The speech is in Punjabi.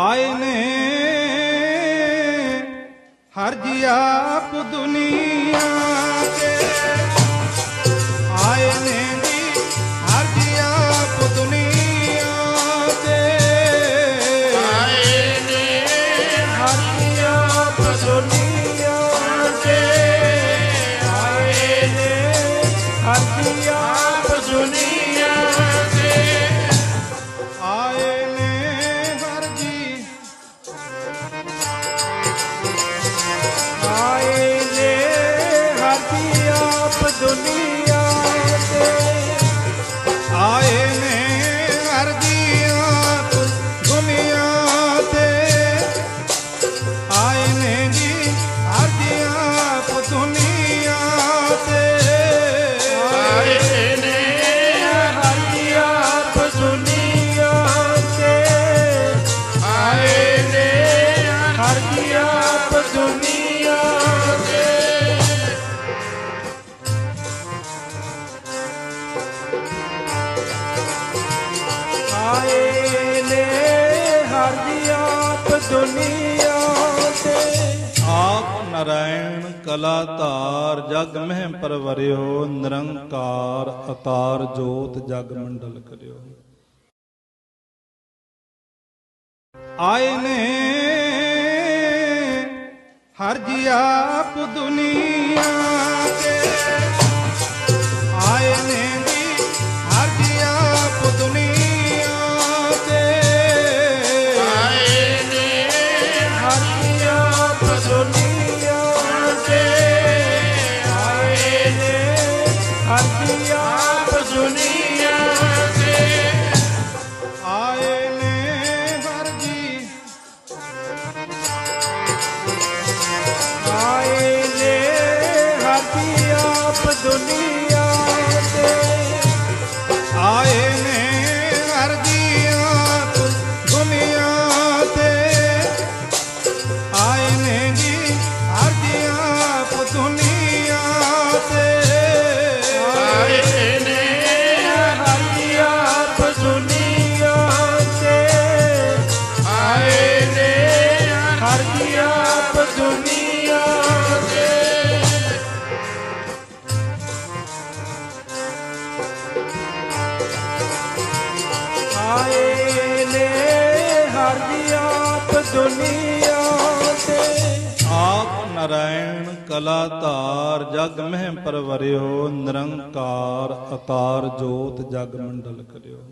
ਆਏ ਨੇ। ਹਰ ਜੀ ਆਪ ਦੁਨੀਆ ਤੇ। ਆਏ ਨੇ ਜੀ, ਹਰ ਜੀ ਆਪ ਦੁਨੀਆ ਤੇ। ਆਏ ਨੇ, ਹਰ ਜੀ ਆਪ ਦੁਨੀਆ ਤੇ। ਆਏ ਨੇ, ਹਰ ਜੀ ਆਪ ਹਰ ਆਪ ਦੁਨੀਆ ਤੇ। ਆਪ ਨਰਾਇਣ ਕਲਾ ਧਾਰ ਜਗ ਮਹਿ ਪਰਵਰਿਓ, ਨਿਰੰਕਾਰ ਅਤਾਰ ਜੋਤ ਜਗ ਮੰਡਲ ਕਰਿਓ। ਆਏ ਨੇ ਹਰ ਜੀ ਆਪ ਦੁਨੀਆ ਤੇ। ਆਏ ਨੇ ਹਰ ਹਰ ਜੀ ਆਪ ਦੁਨੀਆ ਤੇ। ਆਏ ਨੇ ਹਰ ਜੀ ਆਪ ਦੁਨੀਆ ਤੇ। ਆਪ ਨਰਾਇਣ ਕਲਾ ਧਾਰ ਜਗ ਮਹਿ ਪਰਵਰਿਓ, ਨਿਰੰਕਾਰ ਅਤਾਰ ਜੋਤ ਜਗ ਮੰਡਲ ਕਰਿਓ।